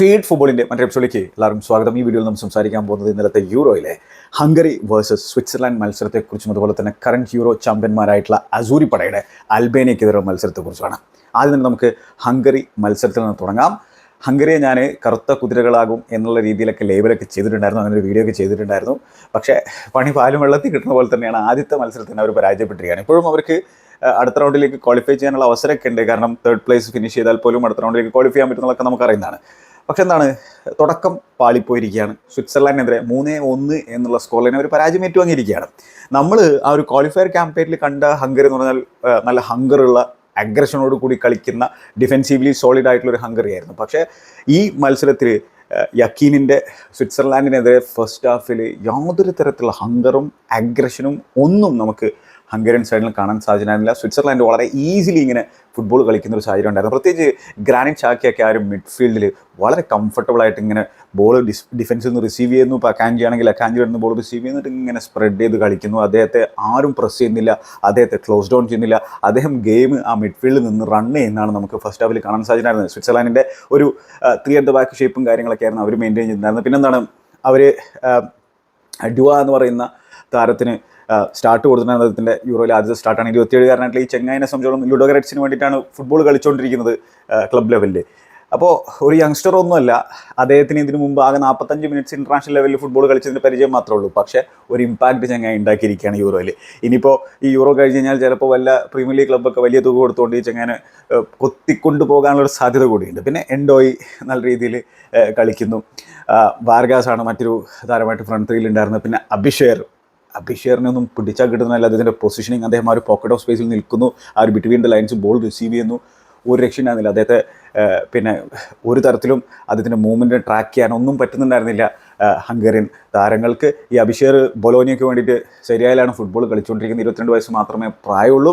Feed ഫുട്ബോളിന്റെ മറ്റൊരു എപ്പിസോഡിലേക്ക് എല്ലാവർക്കും സ്വാഗതം. ഈ വീഡിയോയിൽ നമ്മൾ സംസാരിക്കാൻ പോകുന്നത് ഇന്നലത്തെ യൂറോയിലെ ഹംഗറി വേഴ്സസ് സ്വിറ്റ്സർലാൻഡ് മത്സരത്തെക്കുറിച്ചും അതുപോലെ തന്നെ കറണ്ട് യൂറോ ചാമ്പ്യന്മാരായിട്ടുള്ള അസൂരി പടയുടെ അൽബേനിയക്കെതിരെ മത്സരത്തെക്കുറിച്ചാണ് ആദ്യം തന്നെ നമുക്ക് ഹംഗറി മത്സരത്തിൽ നിന്ന് തുടങ്ങാം. ഹംഗറിയെ ഞാൻ കറുത്ത കുതിരകളാകും എന്നുള്ള രീതിയിലൊക്കെ ലേബലൊക്കെ ചെയ്തിട്ടുണ്ടായിരുന്നു. അങ്ങനെ ഒരു വീഡിയോ ഒക്കെ ചെയ്തിട്ടുണ്ടായിരുന്നു. പക്ഷേ പണി പാലും വെള്ളത്തിൽ കിട്ടുന്ന പോലെ തന്നെയാണ് ആദ്യത്തെ മത്സരത്തിൽ അവർ പരാജയപ്പെട്ടിരിക്കുകയാണ്. ഇപ്പോഴും അവർക്ക് അടുത്ത റൗണ്ടിലേക്ക് ക്വാളിഫൈ ചെയ്യാനുള്ള അവസരമൊക്കെ ഉണ്ട്. കാരണം തേർഡ് പ്ലേസ് ഫിനിഷ് ചെയ്താൽ പോലും അടുത്ത റൗണ്ടിലേക്ക് ക്വാളിഫൈ ചെയ്യാൻ പറ്റുന്നതൊക്കെ നമുക്കറിയുന്നതാണ്. പക്ഷെ എന്താണ് തുടക്കം പാളിപ്പോയിരിക്കുകയാണ്. സ്വിറ്റ്സർലാൻഡിനെതിരെ മൂന്ന് ഒന്ന് എന്നുള്ള ലൈൻ അവർ പരാജയം ഏറ്റുവാങ്ങിയിരിക്കുകയാണ് നമ്മൾ ആ ഒരു ക്വാളിഫയർ ക്യാമ്പയിനിൽ കണ്ട ഹംഗറി എന്ന് പറഞ്ഞാൽ നല്ല ഹങ്കറുള്ള അഗ്രഷനോട് കൂടി കളിക്കുന്ന ഡിഫെൻസീവ്ലി സോളിഡ് ആയിട്ടുള്ള ഒരു ഹംഗറി ആയിരുന്നു. പക്ഷേ ഈ മത്സരത്തിൽ യക്കീനിന്റെ സ്വിറ്റ്സർലാൻഡിനെതിരെ ഫസ്റ്റ് ഹാഫിൽ യാതൊരു തരത്തിലുള്ള ഹങ്കറും അഗ്രഷനും ഒന്നും നമുക്ക് ഹംഗറിയൻ സൈഡിൽ കാണാൻ സാധിച്ചിരുന്നില്ല. സ്വിറ്റ്സർലാൻഡ് വളരെ ഈസിലി ഇങ്ങനെ ഫുട്ബോൾ കളിക്കുന്ന ഒരു സാഹചര്യം ഉണ്ടായിരുന്നു. പ്രത്യേകിച്ച് ഗ്രാനിറ്റ് ചാക്കിയൊക്കെ ആ ഒരു മിഡ്ഫീൽഡിൽ വളരെ കംഫർട്ടബിൾ ആയിട്ട് ഇങ്ങനെ ബോൾ ഡിസ് ഡിഫൻസിൽ നിന്ന് റിസീവ് ചെയ്യുന്നു. ഇപ്പോൾ അക്കാൻജി ആണെങ്കിൽ അക്കാൻജി നിന്ന് ബോൾ റിസീവ് ചെയ്യുന്നിട്ട് ഇങ്ങനെ സ്പ്രെഡ് ചെയ്ത് കളിക്കുന്നു. അദ്ദേഹത്തെ ആരും പ്രസ് ചെയ്യുന്നില്ല. അദ്ദേഹത്തെ ക്ലോസ് ഡൗൺ ചെയ്യുന്നില്ല. അദ്ദേഹം ഗെയിം ആ മിഡ്ഫീൽഡിൽ നിന്ന് റൺ ചെയ്യുന്നതാണ് നമുക്ക് ഫസ്റ്റ് ഹാഫിൽ കാണാൻ സാധിച്ചിട്ടുണ്ടായിരുന്നത് സ്വിറ്റ്സർലാൻഡിന്റെ ഒരു ത്രീ അറ്റ് ദ ബാക്ക് ഷേപ്പും കാര്യങ്ങളൊക്കെ ആയിരുന്നു അവർ മെയിന്റെയിൻ ചെയ്തിട്ടുണ്ടായിരുന്നത് പിന്നെന്താണ്? അവർ ഡുവ എന്ന് പറയുന്ന താരത്തിന് സ്റ്റാർട്ട് കൊടുത്തിട്ടുണ്ട് അദ്ദേഹത്തിന്റെ യൂറോയിൽ ആദ്യത്തെ സ്റ്റാർട്ടാണ് ഇരുപത്തിയേഴുകാരനായിട്ടുള്ള ഈ ചെങ്ങായിനെ സംബന്ധിച്ചോളം ലുഡോഗററ്റ്സിന് വേണ്ടിയിട്ടാണ് ഫുട്ബോൾ കളിച്ചുകൊണ്ടിരിക്കുന്നത് ക്ലബ് ലെവലിൽ അപ്പോൾ ഒരു യങ്സ്റ്റർ ഒന്നുമല്ല അദ്ദേഹത്തിന് ഇതിനു മുമ്പ് ആകെ നാൽപ്പത്തഞ്ച് മിനിറ്റ്സ് ഇന്റർനാഷണൽ ലെവലിൽ ഫുട്ബോൾ കളിച്ചതിന്റെ പരിചയം മാത്രമേ ഉള്ളൂ. പക്ഷേ ഒരു ഇമ്പാക്റ്റ് ചെങ്ങായി ഉണ്ടാക്കിയിരിക്കുകയാണ് യൂറോയിൽ ഇനിയിപ്പോൾ ഈ യൂറോ കഴിഞ്ഞ് കഴിഞ്ഞാൽ ചിലപ്പോൾ വല്ല പ്രീമിയർ ലീഗ് ക്ലബ്ബൊക്കെ വലിയ തുക കൊടുത്തുകൊണ്ട് ഈ ചെങ്ങാനെ കൊത്തിക്കൊണ്ടു പോകാനുള്ളൊരു സാധ്യത കൂടിയുണ്ട്. പിന്നെ എൻഡോയി നല്ല രീതിയിൽ കളിക്കുന്നു. വാർഗാസാണ് മറ്റൊരു താരമായിട്ട് ഫ്രണ്ട് ത്രീയിൽ ഉണ്ടായിരുന്നത്. പിന്നെ അഭിഷേർ അഭിഷേറിനൊന്നും പിടിച്ചാൽ കിട്ടുന്നതല്ല. അദ്ദേഹത്തിന്റെ പൊസിഷനിങ് അദ്ദേഹം ആ ഒരു പോക്കറ്റ് ഓഫ് സ്പേസിൽ നിൽക്കുന്നു. ആ ഒരു between the lines ball receive ചെയ്യുന്നു. ഒരു രക്ഷയുണ്ടായിരുന്നില്ല അദ്ദേഹത്തെ പിന്നെ ഒരു തരത്തിലും അദ്ദേഹത്തിന്റെ മൂവ്മെന്റ് ട്രാക്ക് ചെയ്യാൻ ഒന്നും പറ്റുന്നുണ്ടായിരുന്നില്ല ഹംഗേറിയൻ താരങ്ങൾക്ക്. ഈ അഭിഷേർ ബൊലോനിയയ്ക്ക് വേണ്ടിയിട്ട് ശരിയായാലാണ് ഫുട്ബോൾ കളിച്ചുകൊണ്ടിരിക്കുന്നത്. ഇരുപത്തിരണ്ട് വയസ്സ് മാത്രമേ പ്രായമുള്ളൂ.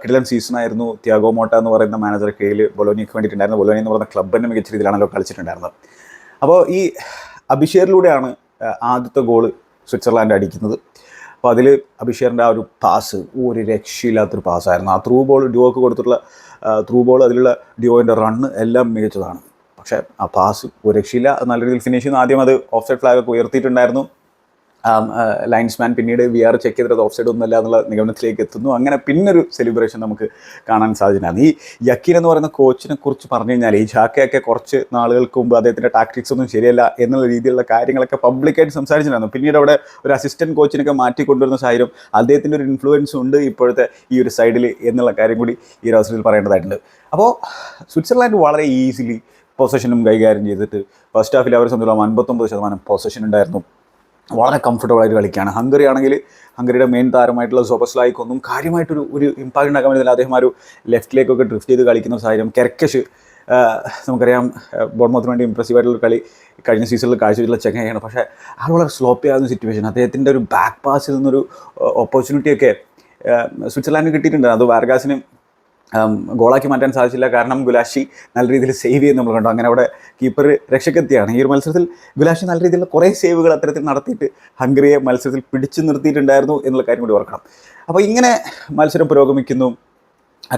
കിടലൻ സീസണായിരുന്നു ത്യാഗോ മോട്ട എന്ന് പറയുന്ന മാനേജർ കീഴിൽ ബൊലോനിയയ്ക്ക് വേണ്ടിയിട്ടുണ്ടായിരുന്നു ബൊലോനിയ എന്ന് പറയുന്ന ക്ലബ് തന്നെ മികച്ച രീതിയിലാണല്ലോ കളിച്ചിട്ടുണ്ടായിരുന്നത്. അപ്പോൾ ഈ അഭിഷേറിലൂടെയാണ് ആദ്യത്തെ ഗോൾ സ്വിറ്റ്സർലാൻഡ് അടിക്കുന്നത്. അപ്പോൾ അതിൽ അഭിഷേറിന്റെ ആ ഒരു പാസ് ഒരു രക്ഷയില്ലാത്തൊരു പാസ്സായിരുന്നു ആ ത്രൂ ബോൾ ഡ്യുവോക്ക് കൊടുത്തിട്ടുള്ള ത്രൂ ബോൾ അതിലുള്ള ഡ്യുവോന്റെ റണ്ണ് എല്ലാം മികച്ചതാണ്. പക്ഷേ ആ പാസ് ഒരു രക്ഷയില്ല നല്ല രീതിയിൽ ഫിനിഷ് ചെയ്യുന്ന ആദ്യം അത് ഓഫ് സൈഡ് ഫ്ലാഗ് ഒക്കെ ഉയർത്തിയിട്ടുണ്ടായിരുന്നു. ലൈൻസ്മാൻ പിന്നീട് വി ആർ ചെക്ക് ചെയ്തത് ഓഫ് സൈഡ് ഒന്നുമല്ല എന്നുള്ള നിഗമനത്തിലേക്ക് എത്തുന്നു. അങ്ങനെ പിന്നൊരു സെലിബ്രേഷൻ നമുക്ക് കാണാൻ സാധിച്ചിട്ടുണ്ട് ഈ യക്കീൻ എന്ന് പറയുന്ന കോച്ചിനെ കുറിച്ച് പറഞ്ഞു കഴിഞ്ഞാൽ ഈ ജാക്കയൊക്കെ കുറച്ച് നാളുകൾക്ക് മുമ്പ് അദ്ദേഹത്തിന്റെ ടാക്ടിക്സ് ഒന്നും ശരിയല്ല എന്നുള്ള രീതിയിലുള്ള കാര്യങ്ങളൊക്കെ പബ്ലിക്കായിട്ട് സംസാരിച്ചിട്ടുണ്ടായിരുന്നു. പിന്നീട് അവിടെ ഒരു അസിസ്റ്റന്റ് കോച്ചിനൊക്കെ മാറ്റി കൊണ്ടുവരുന്ന സാഹചര്യം അദ്ദേഹത്തിന്റെ ഒരു ഇൻഫ്ലുവൻസ് ഉണ്ട് ഇപ്പോഴത്തെ ഈ ഒരു സൈഡിൽ എന്നുള്ള കാര്യം കൂടി ഈ ഒരു അവസരത്തിൽ പറയേണ്ടതായിട്ടുണ്ട്. അപ്പോൾ സ്വിറ്റ്സർലാൻഡ് വളരെ ഈസിലി പൊസഷനും കൈകാര്യം ചെയ്തിട്ട് ഫസ്റ്റ് ഹാഫിൽ അവരെ സംബന്ധിച്ചോളം അൻപത്തൊമ്പത് ശതമാനം പൊസഷൻ ഉണ്ടായിരുന്നു. വളരെ കംഫർട്ടബിൾ ആയിട്ട് കളിക്കുകയാണ്. ഹംഗറി ആണെങ്കിൽ ഹംഗറിയുടെ മെയിൻ താരമായിട്ടുള്ള സോബസ്ലായിക്കൊന്നും കാര്യമായിട്ടൊരു ഒരു ഇമ്പാക്റ്റ് ഉണ്ടാക്കാൻ പറ്റുന്നില്ല അദ്ദേഹം ആ ഒരു ലെഫ്റ്റിലേക്കൊക്കെ ഡ്രിഫ്റ്റ് ചെയ്ത് കളിക്കുന്ന സാഹചര്യം. കെർക്കഷ് നമുക്കറിയാം ബോർമത്തിന് വേണ്ടി ഇമ്പ്രസീവ് ആയിട്ടുള്ള കളി കഴിഞ്ഞ സീസണിൽ കാഴ്ചവെച്ചിട്ടുള്ള ചെങ്ങയാണ് പക്ഷേ ആൾ വളരെ സ്ലോപ്പി ആകുന്ന സിറ്റുവേഷൻ അദ്ദേഹത്തിന്റെ ഒരു ബാക്ക് പാസിൽ നിന്നൊരു ഓപ്പർച്യൂണിറ്റിയൊക്കെ സ്വിറ്റ്സർലാൻഡിന് കിട്ടിയിട്ടുണ്ട്. അത് വാർഗാസിന് ഗോളാക്കി മാറ്റാൻ സാധിച്ചില്ല. കാരണം ഗുലാഷി നല്ല രീതിയിൽ സേവ് ചെയ്യുന്ന നമ്മൾ കണ്ടു. അങ്ങനെ അവിടെ കീപ്പർ രക്ഷക്കെത്തിയാണ്. ഈ ഒരു മത്സരത്തിൽ ഗുലാഷി നല്ല രീതിയിൽ കുറേ സേവുകൾ അത്തരത്തിൽ നടത്തിയിട്ട് ഹംഗറിയെ മത്സരത്തിൽ പിടിച്ചു നിർത്തിയിട്ടുണ്ടായിരുന്നു എന്നുള്ള കാര്യം കൂടി ഓർക്കണം. അപ്പോൾ ഇങ്ങനെ മത്സരം പുരോഗമിക്കുന്നു.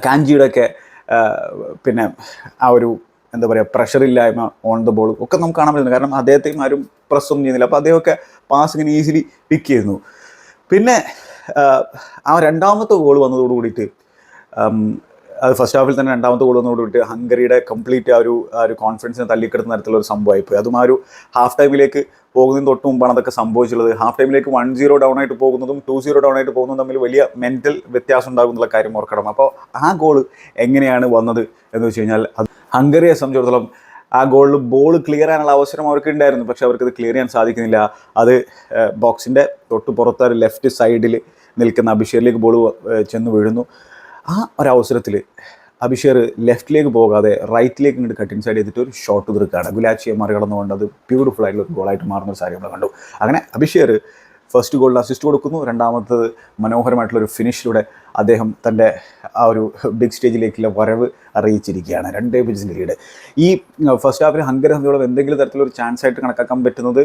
കാഞ്ചിയുടെയൊക്കെ പിന്നെ ആ ഒരു എന്താ പറയുക പ്രഷറില്ലായ്മ ഓൺ ദ ബോൾ ഒക്കെ നമുക്ക് കാണാൻ പറ്റുന്നു കാരണം അദ്ദേഹത്തെയും ആരും പ്രസ്സൊന്നും ചെയ്യുന്നില്ല. അപ്പോൾ അദ്ദേഹമൊക്കെ പാസ് ഇങ്ങനെ ഈസിലി പിക്ക് ചെയ്യുന്നു. പിന്നെ ആ രണ്ടാമത്തെ ഗോൾ വന്നതോട് കൂടിയിട്ട് അത് ഫസ്റ്റ് ഹാഫിൽ തന്നെ രണ്ടാമത്തെ ഗോൾ വിട്ട് ഹംഗറിയുടെ കംപ്ലീറ്റ് ആ ഒരു ആ ഒരു കോൺഫിഡൻസിനെ തല്ലിക്കെടുന്ന തരത്തിലുള്ള ഒരു സംഭവമായിപ്പോയി അതും ആ ഒരു ഹാഫ് ടൈമിലേക്ക് പോകുന്നതിന് തൊട്ട് മുമ്പാണ് അതൊക്കെ സംഭവിച്ചുള്ളത് ഹാഫ് ടൈമിലേക്ക് വൺ സീറോ ഡൗൺ ആയിട്ട് പോകുന്നതും ടു സീറോ ഡൗൺ ആയിട്ട് പോകുന്നതും തമ്മിൽ വലിയ മെന്റൽ വ്യത്യാസം ഉണ്ടാകുന്നുള്ള കാര്യം ഓർക്കണം. അപ്പോൾ ആ ഗോൾ എങ്ങനെയാണ് വന്നത് എന്ന് വെച്ച് കഴിഞ്ഞാൽ അത് ഹംഗറിയെ സംബന്ധിച്ചിടത്തോളം ആ ഗോളിൽ ബോൾ ക്ലിയർ ചെയ്യാനുള്ള അവസരം അവർക്ക് ഉണ്ടായിരുന്നു. പക്ഷെ അവർക്കത് ക്ലിയർ ചെയ്യാൻ സാധിക്കുന്നില്ല. അത് ബോക്സിന്റെ തൊട്ട് പുറത്ത് ലെഫ്റ്റ് സൈഡിൽ നിൽക്കുന്ന അഭിഷേറിലേക്ക് ബോൾ ചെന്ന് വീഴുന്നു. ആ ഒരു അവസരത്തിൽ അഭിഷേർ ലെഫ്റ്റിലേക്ക് പോകാതെ റൈറ്റിലേക്ക് ഇങ്ങോട്ട് കട്ടിങ് സൈഡ് ചെയ്തിട്ട് ഒരു ഷോട്ട് തീർക്കുകയാണ് ഗുലാച്ചിയെ മറികടന്നുകൊണ്ട് അത് ബ്യൂട്ടിഫുൾ ആയിട്ടുള്ള ഒരു ഗോളായിട്ട് മാറുന്ന ഒരു സാഹചര്യം നമ്മൾ കണ്ടു. അങ്ങനെ അഭിഷേർ ഫസ്റ്റ് ഗോളിൽ അസിസ്റ്റ് കൊടുക്കുന്നു. രണ്ടാമത്തത് മനോഹരമായിട്ടുള്ളൊരു ഫിനിഷിലൂടെ അദ്ദേഹം തന്റെ ആ ഒരു ബിഗ് സ്റ്റേജിലേക്കുള്ള വരവ് അറിയിച്ചിരിക്കുകയാണ്. രണ്ടേ പിച്ചിന്റെ ലീഡ് ഈ ഫസ്റ്റ് ഹാഫിൽ സംബന്ധിച്ചോളം എന്തെങ്കിലും തരത്തിലൊരു ചാൻസ് ആയിട്ട് കണക്കാക്കാൻ പറ്റുന്നത്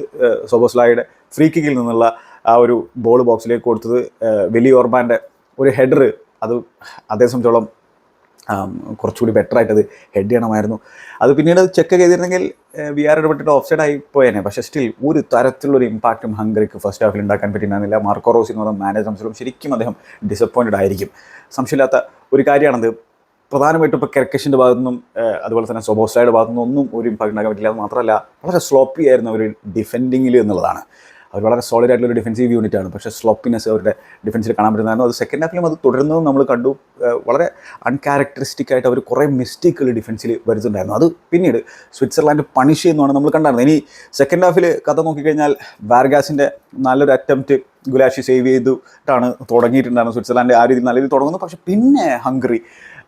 സോബോസ്ലായുടെ ഫ്രീ കിക്കിൽ നിന്നുള്ള ആ ഒരു ബോൾ ബോക്സിലേക്ക് കൊടുത്തത് വെലി ഓർബാന്റെ ഒരു ഹെഡർ അത് അതേ സംബന്ധിച്ചോളം കുറച്ചുകൂടി ബെറ്റർ ആയിട്ട് അത് ഹെഡ് ചെയ്യണമായിരുന്നു. അത് പിന്നീട് ചെക്ക് ചെയ്തിരുന്നെങ്കിൽ വി ആർ ഇടപെട്ടിട്ട് ഓഫ് സൈഡ് ആയി പോയേനെ. പക്ഷേ സ്റ്റിൽ ഒരു തരത്തിലുള്ളൊരു ഇമ്പാക്റ്റും ഹംഗറിക്ക് ഫസ്റ്റ് ഹാഫിൽ ഉണ്ടാക്കാൻ പറ്റിയിരുന്നില്ല. മാർക്കോ റോസി എന്ന് ശരിക്കും അദ്ദേഹം ഡിസപ്പോയിന്റഡ് ആയിരിക്കും. സംശയമില്ലാത്ത ഒരു കാര്യമാണത്. പ്രധാനമായിട്ടും ഇപ്പോൾ കെർക്കഷിന്റെ ഭാഗത്തു നിന്നും അതുപോലെ തന്നെ സൊബോസ്ലയുടെ ഭാഗത്തു ഒന്നും ഒരു ഇമ്പാക്റ്റ് ഉണ്ടാക്കാൻ പറ്റില്ല. അത് മാത്രമല്ല വളരെ സ്ലോപ്പി ആയിരുന്നു അവർ ഡിഫെൻഡിങ്ങിൽ എന്നുള്ളതാണ്. അവർ വളരെ സോളിഡ് ആയിട്ടുള്ള ഒരു ഡിഫൻസീവ് യൂണിറ്റ് ആണ്. പക്ഷേ സ്ലോപ്പിനെസ് അവരുടെ ഡിഫൻസിൽ കാണാൻ പറ്റുന്നതായിരുന്നു അത് സെക്കൻഡ് ഹാഫിലും അത് തുടരുന്നതും നമ്മൾ കണ്ടു. വളരെ അൺക്യാരക്ടറിസ്റ്റിക് ആയിട്ട് അവർ കുറേ മിസ്റ്റേക്കുകൾ ഡിഫൻസിൽ വരുന്നുണ്ടായിരുന്നു അത് പിന്നീട് സ്വിറ്റ്സർലാൻഡ് പണിഷ് ചെയ്യുന്നതാണ് നമ്മൾ കണ്ടായിരുന്നു ഇനി സെക്കൻഡ് ഹാഫിൽ കഥ നോക്കിക്കഴിഞ്ഞാൽ വാർഗാസിന്റെ നല്ലൊരു അറ്റംപ്റ്റ് ഗുലാഷി സേവ് ചെയ്തിട്ടാണ് തുടങ്ങിയിട്ടുണ്ടായിരുന്നു സ്വിറ്റ്സർലാൻഡ് ആ രീതിയിൽ നല്ല രീതിയിൽ തുടങ്ങുന്നു. പക്ഷേ പിന്നെ ഹംഗറി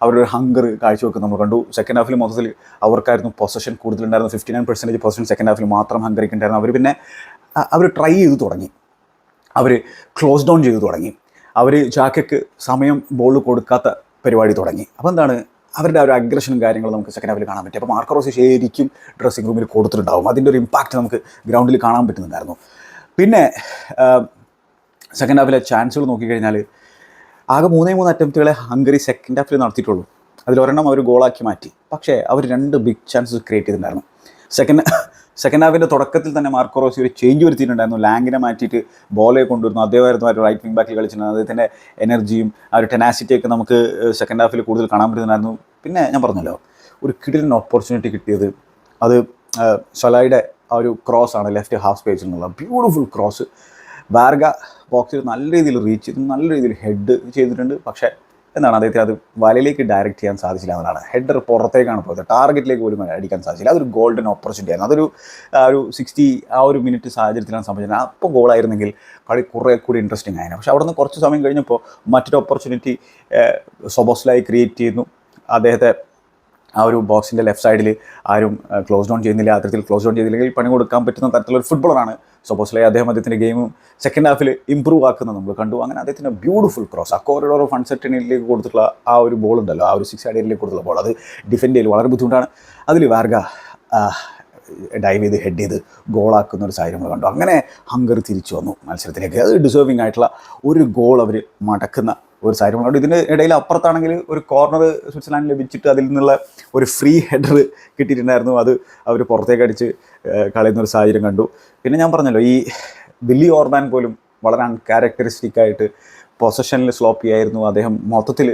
അവരുടെ ഹങ്കർ കാഴ്ചവെക്കും നമ്മൾ കണ്ടു. സെക്കൻഡ് ഹാഫിൽ മൊത്തത്തിൽ അവർക്കായിരുന്നു possession കൂടുതലുണ്ടായിരുന്നു fifty nine percentage possession second ഹാഫിൽ മാത്രം ഹംഗറിക്ക് ഉണ്ടായിരുന്നു. അവർ പിന്നെ അവർ ട്രൈ ചെയ്ത് തുടങ്ങി. അവർ ക്ലോസ് ഡൗൺ ചെയ്തു തുടങ്ങി. അവർ ചാക്കയ്ക്ക് സമയം ബോൾ കൊടുക്കാത്ത പരിപാടി തുടങ്ങി. അപ്പോൾ എന്താണ്? അവരുടെ ഒരു അഗ്രഷനും കാര്യങ്ങളും നമുക്ക് സെക്കൻഡ് ഹാഫിൽ കാണാൻ പറ്റും. അപ്പോൾ മാർക്കറോസ് ശരിക്കും ഡ്രസ്സിംഗ് റൂമിൽ കൊടുത്തിട്ടുണ്ടാവും. അതിന്റെ ഒരു ഇമ്പാക്റ്റ് നമുക്ക് ഗ്രൗണ്ടിൽ കാണാൻ പറ്റുന്നുണ്ടായിരുന്നു. പിന്നെ സെക്കൻഡ് ഹാഫിലെ ചാൻസുകൾ നോക്കിക്കഴിഞ്ഞാൽ ആകെ മൂന്നേ മൂന്ന് അറ്റംപ്റ്റുകളെ ഹംഗറി സെക്കൻഡ് ഹാഫിൽ നടത്തിയിട്ടുള്ളൂ. അതിലൊരെണ്ണം അവർ ഗോളാക്കി മാറ്റി. പക്ഷേ അവർ രണ്ട് ബിഗ് ചാൻസസ് ക്രിയേറ്റ് ചെയ്തിട്ടുണ്ടായിരുന്നു. സെക്കൻഡ് സെക്കൻഡ് ഹാഫിന്റെ തുടക്കത്തിൽ തന്നെ മാർക്കോ റോസി ഒരു ചേഞ്ച് വരുത്തിയിട്ടുണ്ടായിരുന്നു. ലാങ്കിനെ മാറ്റിയിട്ട് ബോളെ കൊണ്ടുവരുന്നു. അദ്ദേഹമായിരുന്നു റൈറ്റ് വിങ് ബാക്കിൽ കളിച്ചിട്ടുണ്ടായിരുന്നു അദ്ദേഹത്തിന്റെ എനർജിയും ആ ഒരു ടെനാസിറ്റിയൊക്കെ നമുക്ക് സെക്കൻഡ് ഹാഫിൽ കൂടുതൽ കാണാൻ പറ്റുന്നുണ്ടായിരുന്നു. പിന്നെ ഞാൻ പറഞ്ഞല്ലോ ഒരു കിടിലൻ ഓപ്പർച്യൂണിറ്റി കിട്ടിയത് അത് ഷൊലയുടെ ആ ഒരു ക്രോസ് ആണ് ലെഫ്റ്റ് ഹാഫ് സ്പേസിൽ നിന്നുള്ള. ബ്യൂട്ടിഫുൾ ക്രോസ് വാർഗ ബോക്സിൽ നല്ല രീതിയിൽ റീച്ച് ചെയ്തു. നല്ല രീതിയിൽ ഹെഡ് ചെയ്തിട്ടുണ്ട്. പക്ഷേ എന്താണ് അദ്ദേഹത്തെ അത് വലയിലേക്ക് ഡയറക്റ്റ് ചെയ്യാൻ സാധിച്ചില്ല എന്നതാണ് ഹെഡർ പുറത്തേക്കാണ് പോയത്. ടാർഗറ്റിലേക്ക് പോലും അടിക്കാൻ സാധിച്ചില്ല. അതൊരു ഗോൾഡൻ ഓപ്പർച്യൂണിറ്റി ആയിരുന്നു. അതൊരു ഒരു സിക്സ്റ്റി ആ ഒരു മിനിറ്റ് സാഹചര്യത്തിലാണ് സംഭവിച്ചത്. അപ്പോൾ ഗോളായിരുന്നെങ്കിൽ കളി കുറേ കൂടി ഇൻട്രസ്റ്റിംഗ് ആയിരുന്നു. പക്ഷേ അവിടെ നിന്ന് കുറച്ച് സമയം കഴിഞ്ഞപ്പോൾ മറ്റൊരു ഓപ്പർച്യൂണിറ്റി സൊബോസ്ലായി ക്രിയേറ്റ് ചെയ്യുന്നു. അദ്ദേഹത്തെ ആ ഒരു ബോക്സിന്റെ ലെഫ്റ്റ് സൈഡിൽ ആരും ക്ലോസ് ഡൗൺ ചെയ്യുന്നില്ല അത്തരത്തിൽ ക്ലോസ് ഡൗൺ ചെയ്തില്ലെങ്കിൽ പണി കൊടുക്കാൻ പറ്റുന്ന തരത്തിലുള്ള ഒരു ഫുട്ബോളറാണ് സപ്പോസ്ലേ അദ്ദേഹം അദ്ദേഹത്തിന്റെ ഗെയിമും സെക്കൻഡ് ഹാഫിൽ ഇമ്പ്രൂവ് ആക്കുന്നത് നമ്മൾ കണ്ടു. അങ്ങനെ അദ്ദേഹത്തിന്റെ ബ്യൂട്ടിഫുൾ ക്രോസ് ആ കോറിഡോർ ഓഫ് അൺസെർട്ടനിലേക്ക് കൊടുത്തിട്ടുള്ള ആ ഒരു ബോൾ ഉണ്ടല്ലോ ആ ഒരു സിക്സ് അടിയിലേക്ക് കൊടുത്തുള്ള ബോൾ അത് ഡിഫെൻഡ് ചെയ്യൽ വളരെ ബുദ്ധിമുട്ടാണ്. അതിൽ വാർഗ ഡൈവ് ചെയ്ത് ഹെഡ് ചെയ്ത് ഗോളാക്കുന്ന ഒരു സാഹചര്യം നമ്മൾ കണ്ടു. അങ്ങനെ ഹങ്കർ തിരിച്ചു വന്നു മത്സരത്തിലേക്ക്. അത് ഡിസേർവിംഗ് ആയിട്ടുള്ള ഒരു ഗോൾ അവർ മടക്കുന്ന ഒരു സാരി കണ്ടു ഇതിന് ഇടയിൽ അപ്പുറത്താണെങ്കിൽ ഒരു കോർണർ സ്വിറ്റ്സർലാൻഡ് ലഭിച്ചിട്ട് അതിൽ നിന്നുള്ള ഒരു ഫ്രീ ഹെഡർ കിട്ടിയിട്ടുണ്ടായിരുന്നു. അത് അവർ പുറത്തേക്ക് അടിച്ച് കളയുന്ന ഒരു സാഹചര്യം കണ്ടു. പിന്നെ ഞാൻ പറഞ്ഞല്ലോ ഈ ബില്ലി ഓർബാൻ പോലും വളരെ അൺകാരക്ടറിസ്റ്റിക് ആയിട്ട് പൊസഷനിൽ സ്ലോപ്പി ആയിരുന്നു അദ്ദേഹം മൊത്തത്തിൽ